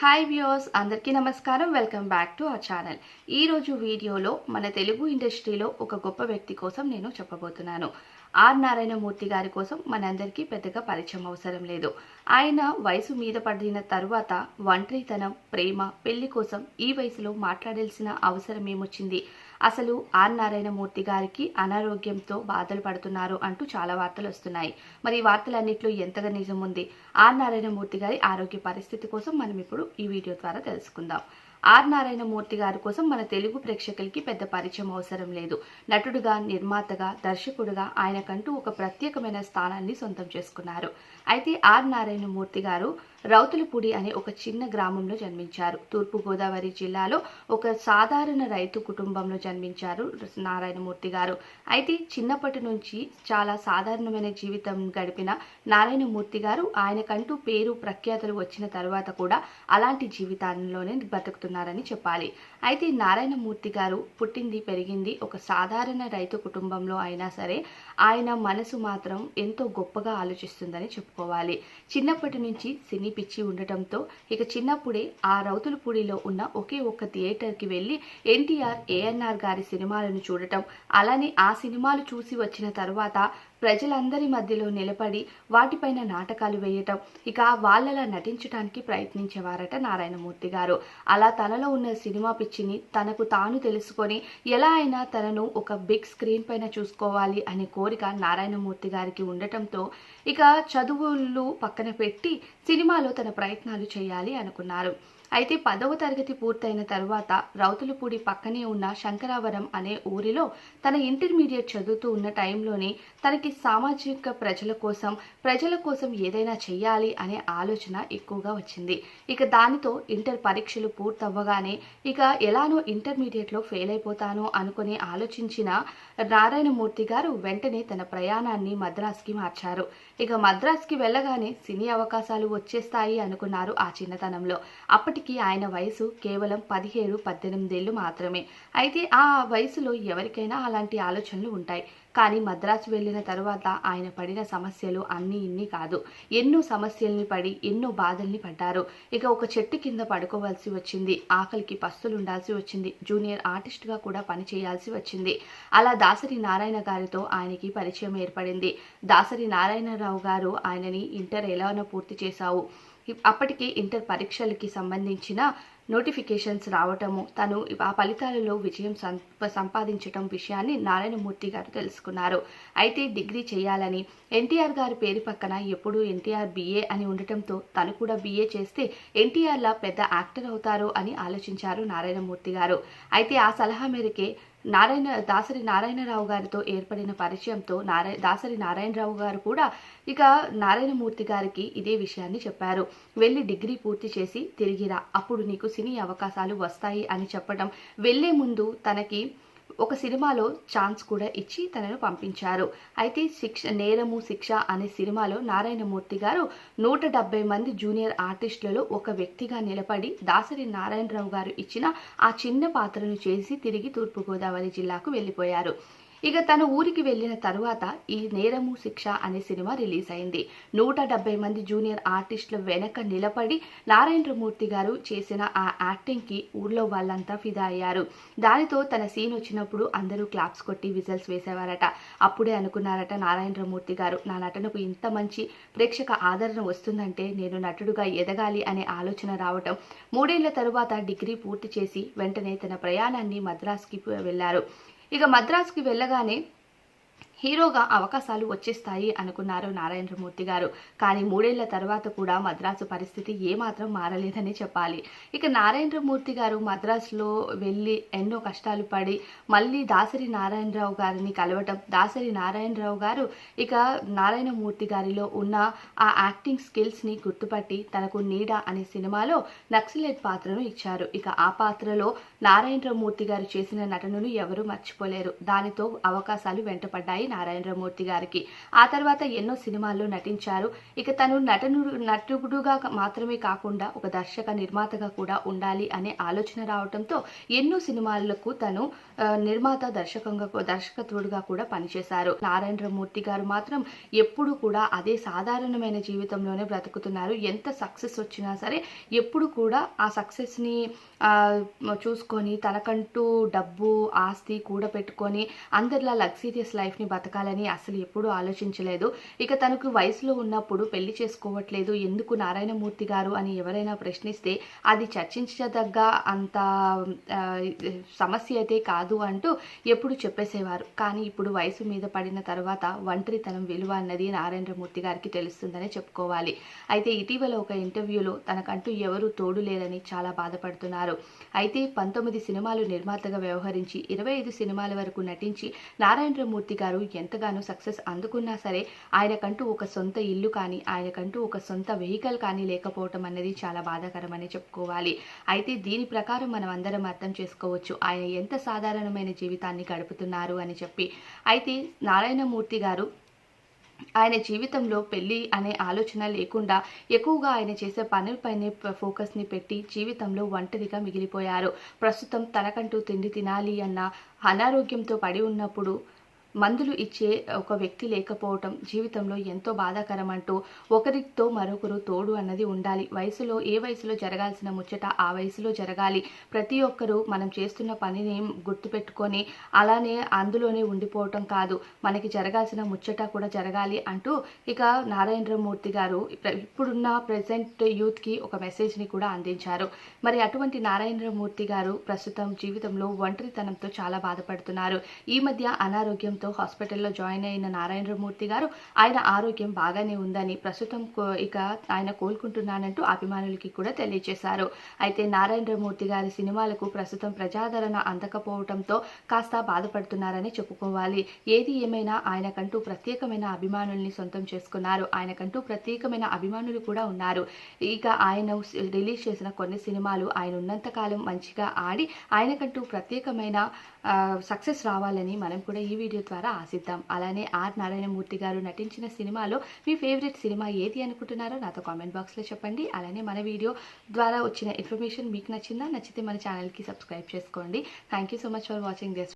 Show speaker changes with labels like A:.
A: Hi viewers అందరికీ నమస్కారం. Welcome back to our channel. ఈ రోజు వీడియోలో మన తెలుగు ఇండస్ట్రీలో ఒక గొప్ప వ్యక్తి కోసం నేను చెప్పబోతున్నాను. ఆర్. నారాయణమూర్తి గారి కోసం మనందరికీ పెద్దగా పరిచయం అవసరం లేదు. ఆయన వయసు మీద పడిన తరువాత ఒంటరితనం ప్రేమ పెళ్ళి కోసం ఈ వయసులో మాట్లాడాల్సిన అవసరం ఏమొచ్చింది? అసలు ఆర్ నారాయణమూర్తి గారికి అనారోగ్యంతో బాధలు పడుతున్నారు అంటూ చాలా వార్తలు వస్తున్నాయి. మరి ఈ వార్తలన్నింటిలో ఎంతగా నిజం ఉంది? ఆర్ నారాయణమూర్తి గారి ఆరోగ్య పరిస్థితి కోసం మనం ఇప్పుడు ఈ వీడియో ద్వారా తెలుసుకుందాం. ఆర్ నారాయణమూర్తి గారి కోసం మన తెలుగు ప్రేక్షకులకి పెద్ద పరిచయం అవసరం లేదు. నటుడుగా నిర్మాతగా దర్శకుడుగా ఆయనకంటూ ఒక ప్రత్యేకమైన స్థానాన్ని సొంతం చేసుకున్నారు. అయితే ఆర్ నారాయణమూర్తి గారు రౌతులపూడి అనే ఒక చిన్న గ్రామంలో జన్మించారు. తూర్పు గోదావరి జిల్లాలో ఒక సాధారణ రైతు కుటుంబంలో జన్మించారు నారాయణమూర్తి గారు. అయితే చిన్నప్పటి నుంచి చాలా సాధారణమైన జీవితం గడిపిన నారాయణమూర్తి గారు ఆయనకంటూ పేరు ప్రఖ్యాతులు వచ్చిన తర్వాత కూడా అలాంటి జీవితాల్లోనే చేస్తున్నారని చెప్పాలి. అయితే నారాయణమూర్తి గారు పుట్టింది పెరిగింది ఒక సాధారణ రైతు కుటుంబంలో అయినా సరే ఆయన మనసు మాత్రం ఎంతో గొప్పగా ఆలోచిస్తుందని చెప్పుకోవాలి. చిన్నప్పటి నుంచి సినీ పిచ్చి ఉండటంతో ఇక చిన్నప్పుడే ఆ రౌతులపూడిలో ఉన్న ఒకే ఒక్క థియేటర్కి వెళ్ళి ఎన్టీఆర్ ఏఎన్ఆర్ గారి సినిమాలను చూడటం అలానే ఆ సినిమాలు చూసి వచ్చిన తర్వాత ప్రజలందరి మధ్యలో నిలబడి వాటిపైన నాటకాలు వేయటం ఇక వాళ్ళలా నటించడానికి ప్రయత్నించేవారట నారాయణమూర్తి గారు. అలా తనలో ఉన్న సినిమా పిచ్చిని తనకు తాను తెలుసుకొని ఎలా అయినా తనను ఒక బిగ్ స్క్రీన్ పైన చూసుకోవాలి అనే కోరిక నారాయణమూర్తి గారికి ఉండటంతో ఇక చదువులు పక్కన పెట్టి సినిమాలో తన ప్రయత్నాలు చేయాలి అనుకున్నారు. అయితే పదవ తరగతి పూర్తయిన తర్వాత రౌతులపూడి పక్కనే ఉన్న శంకరావరం అనే ఊరిలో తన ఇంటర్మీడియట్ చదువుతూ ఉన్న టైంలోనే తనకి సామాజిక ప్రజల కోసం ప్రజల కోసం ఏదైనా చెయ్యాలి అనే ఆలోచన ఎక్కువగా వచ్చింది. ఇక దానితో ఇంటర్ పరీక్షలు పూర్తవ్వగానే ఇక ఎలానో ఇంటర్మీడియట్లో ఫెయిల్ అయిపోతాను అనుకుని ఆలోచించిన నారాయణమూర్తి గారు వెంటనే తన ప్రయాణాన్ని మద్రాస్కి మార్చారు. ఇక మద్రాస్కి వెళ్ళగానే సినీ అవకాశాలు వచ్చేస్తాయి అనుకున్నారు ఆ చిన్నతనంలో. అప్పటి అప్పటికి ఆయన వయసు కేవలం పదిహేడు పద్దెనిమిదేళ్ళు మాత్రమే. అయితే ఆ వయసులో ఎవరికైనా అలాంటి ఆలోచనలు ఉంటాయి. కానీ మద్రాసు వెళ్ళిన తర్వాత ఆయన పడిన సమస్యలు అన్నీ ఇన్ని కాదు. ఎన్నో సమస్యల్ని పడి ఎన్నో బాధల్ని పడ్డారు. ఇక ఒక చెట్టు కింద పడుకోవాల్సి వచ్చింది. ఆకలికి పస్తులు ఉండాల్సి వచ్చింది. జూనియర్ ఆర్టిస్ట్గా కూడా పని చేయాల్సి వచ్చింది. అలా దాసరి నారాయణ గారితో ఆయనకి పరిచయం ఏర్పడింది. దాసరి నారాయణరావు గారు ఆయనని ఇంటర్ ఎలానో పూర్తి చేశావు. అప్పటికే ఇంటర్ పరీక్షలకి సంబంధించిన నోటిఫికేషన్స్ రావటము తను ఆ ఫలితాలలో విజయం సంపాదించటం విషయాన్ని నారాయణమూర్తి గారు తెలుసుకున్నారు. అయితే డిగ్రీ చేయాలని ఎన్టీఆర్ గారి పేరు పక్కన ఎప్పుడూ ఎన్టీఆర్ బిఏ అని ఉండటంతో తను కూడా బిఏ చేస్తే ఎన్టీఆర్లా పెద్ద యాక్టర్ అవుతారు అని ఆలోచించారు నారాయణమూర్తి గారు. అయితే ఆ సలహా మేరకే నారాయణ దాసరి నారాయణరావు గారితో ఏర్పడిన పరిచయంతో నారాయణ దాసరి నారాయణరావు గారు కూడా ఇక నారాయణమూర్తి గారికి ఇదే విషయాన్ని చెప్పారు. వెళ్ళి డిగ్రీ పూర్తి చేసి తిరిగిరా. అప్పుడు నీకు సినీ అవకాశాలు వస్తాయి అని చెప్పడం. వెళ్ళే ముందు తనకి ఒక సినిమాలో ఛాన్స్ కూడా ఇచ్చి తనను పంపించారు. అయితే శిక్ష నేరము శిక్ష అనే సినిమాలో నారాయణమూర్తి గారు నూట డెబ్బై మంది జూనియర్ ఆర్టిస్టులలో ఒక వ్యక్తిగా నిలబడి దాసరి నారాయణరావు గారు ఇచ్చిన ఆ చిన్న పాత్రను చేసి తిరిగి తూర్పుగోదావరి జిల్లాకు వెళ్ళిపోయారు. ఇక తన ఊరికి వెళ్ళిన తరువాత ఈ నేరము శిక్ష అనే సినిమా రిలీజ్ అయింది. నూట డెబ్బై మంది జూనియర్ ఆర్టిస్టుల వెనక నిలబడి నారాయణమూర్తి గారు చేసిన ఆ యాక్టింగ్కి ఊర్లో వాళ్ళంతా ఫిదా అయ్యారు. దానితో తన సీన్ వచ్చినప్పుడు అందరూ క్లాప్స్ కొట్టి విజల్స్ వేసేవారట. అప్పుడే అనుకున్నారట నారాయణమూర్తి గారు నా నటనకు ఇంత మంచి ప్రేక్షక ఆదరణ వస్తుందంటే నేను నటుడుగా ఎదగాలి అనే ఆలోచన రావటం. మూడేళ్ళ తరువాత డిగ్రీ పూర్తి చేసి వెంటనే తన ప్రయాణాన్ని మద్రాస్కి వెళ్ళారు ఇక మద్రాసుకి వెళ్ళగానే హీరోగా అవకాశాలు వచ్చేస్తాయి అనుకున్నారు నారాయణమూర్తి గారు. కానీ మూడేళ్ళ తర్వాత కూడా మద్రాసు పరిస్థితి ఏమాత్రం మారలేదని చెప్పాలి. ఇక నారాయణమూర్తి గారు మద్రాసులో వెళ్ళి ఎన్నో కష్టాలు పడి మళ్ళీ దాసరి నారాయణరావు గారిని కలవటం దాసరి నారాయణరావు గారు ఇక నారాయణమూర్తి గారిలో ఉన్న ఆ యాక్టింగ్ స్కిల్స్ని గుర్తుపట్టి తనకు నీడ అనే సినిమాలో నక్సలైట్ పాత్రను ఇచ్చారు. ఇక ఆ పాత్రలో నారాయణమూర్తి గారు చేసిన నటనను ఎవరూ మర్చిపోలేరు. దానితో అవకాశాలు వెంటపడ్డాయి నారాయణరామూర్తి గారికి. ఆ తర్వాత ఎన్నో సినిమాల్లో నటించారు. ఇక తను నటనుడు నటుడుగా మాత్రమే కాకుండా ఒక దర్శక నిర్మాతగా కూడా ఉండాలి అనే ఆలోచన రావడంతో ఎన్నో సినిమాలకు తను నిర్మాత దర్శకంగా దర్శకత్వుడుగా కూడా పనిచేశారు. నారాయణరామూర్తి గారు మాత్రం ఎప్పుడు కూడా అదే సాధారణమైన జీవితంలోనే బ్రతుకుతున్నారు. ఎంత సక్సెస్ వచ్చినా సరే ఎప్పుడు కూడా ఆ సక్సెస్ని చూసుకొని తనకంటూ డబ్బు ఆస్తి కూడబెట్టుకొని అందరిలా లగ్జీరియస్ లైఫ్ని బతకాలని అసలు ఎప్పుడూ ఆలోచించలేదు. ఇక తనకు వయసులో ఉన్నప్పుడు పెళ్ళి చేసుకోవట్లేదు. ఎందుకు నారాయణమూర్తి గారు అని ఎవరైనా ప్రశ్నిస్తే అది చర్చించదగ్గ అంత సమస్య అయితే కాదు అంటూ ఎప్పుడు చెప్పేసేవారు. కానీ ఇప్పుడు వయసు మీద పడిన తర్వాత ఒంటరితనం విలువ అన్నది నారాయణమూర్తి గారికి తెలుస్తుందని చెప్పుకోవాలి. అయితే ఇటీవల ఒక ఇంటర్వ్యూలో తనకంటూ ఎవరు తోడు లేరని చాలా బాధపడుతున్నారు. అయితే పంతొమ్మిది సినిమాలు నిర్మాతగా వ్యవహరించి ఇరవై ఐదు సినిమాల వరకు నటించి నారాయణమూర్తి గారు ఎంతగానో సక్సెస్ అందుకున్నా సరే ఆయనకంటూ ఒక సొంత ఇల్లు కానీ ఆయనకంటూ ఒక సొంత వెహికల్ కానీ లేకపోవటం అనేది చాలా బాధాకరమని చెప్పుకోవాలి. అయితే దీని ప్రకారం మనం అందరం అర్థం చేసుకోవచ్చు ఆయన ఎంత సాధారణమైన జీవితాన్ని గడుపుతున్నారు అని చెప్పి. అయితే నారాయణమూర్తి గారు ఆయన జీవితంలో పెళ్ళి అనే ఆలోచన లేకుండా ఎక్కువగా ఆయన చేసే పనులపైనే ఫోకస్ని పెట్టి జీవితంలో ఒంటరిగా మిగిలిపోయారు. ప్రస్తుతం తనకంటూ తిండి తినాలి అన్న అనారోగ్యంతో పడి ఉన్నప్పుడు మందులు ఇచ్చే ఒక వ్యక్తి లేకపోవటం జీవితంలో ఎంతో బాధాకరం అంటూ ఒకరితో మరొకరు తోడు అన్నది ఉండాలి. వయసులో ఏ వయసులో జరగాల్సిన ముచ్చట ఆ వయసులో జరగాలి. ప్రతి ఒక్కరూ మనం చేస్తున్న పనిని గుర్తుపెట్టుకొని అలానే అందులోనే ఉండిపోవటం కాదు. మనకి జరగాల్సిన ముచ్చట కూడా జరగాలి అంటూ ఇక నారాయణమూర్తి గారు ఇప్పుడున్న ప్రజెంట్ యూత్కి ఒక మెసేజ్ని కూడా అందించారు. మరి అటువంటి నారాయణమూర్తి గారు ప్రస్తుతం జీవితంలో ఒంటరితనంతో చాలా బాధపడుతున్నారు. ఈ మధ్య అనారోగ్యం అనారోగ్యంతో హాస్పిటల్లో జాయిన్ అయిన నారాయణమూర్తి గారు ఆయన ఆరోగ్యం బాగానే ఉందని ప్రస్తుతం ఇక ఆయన కోలుకుంటున్నానంటూ అభిమానులకి కూడా తెలియజేశారు అయితే నారాయణమూర్తి గారి సినిమాలకు ప్రస్తుతం ప్రజాదరణ అందకపోవడంతో కాస్త బాధపడుతున్నారని చెప్పుకోవాలి. ఏది ఏమైనా ఆయనకంటూ ప్రత్యేకమైన అభిమానుల్ని సొంతం చేసుకున్నారు. ఆయనకంటూ ప్రత్యేకమైన అభిమానులు కూడా ఉన్నారు. ఇక ఆయన రిలీజ్ చేసిన కొన్ని సినిమాలు ఆయన ఉన్నంతకాలం మంచిగా ఆడి ఆయనకంటూ ప్రత్యేకమైన సక్సెస్ రావాలని మనం కూడా ఈ వీడియో ద్వారా ఆశిద్దాం. అలానే ఆర్ నారాయణమూర్తి గారు నటించిన సినిమాలో మీ ఫేవరెట్ సినిమా ఏది అనుకుంటున్నారో నాతో కామెంట్ బాక్స్లో చెప్పండి. అలానే మన వీడియో ద్వారా వచ్చిన ఇన్ఫర్మేషన్ మీకు నచ్చిందా నచ్చితే మన ఛానల్కి సబ్స్క్రైబ్ చేసుకోండి. Thank you so much for watching this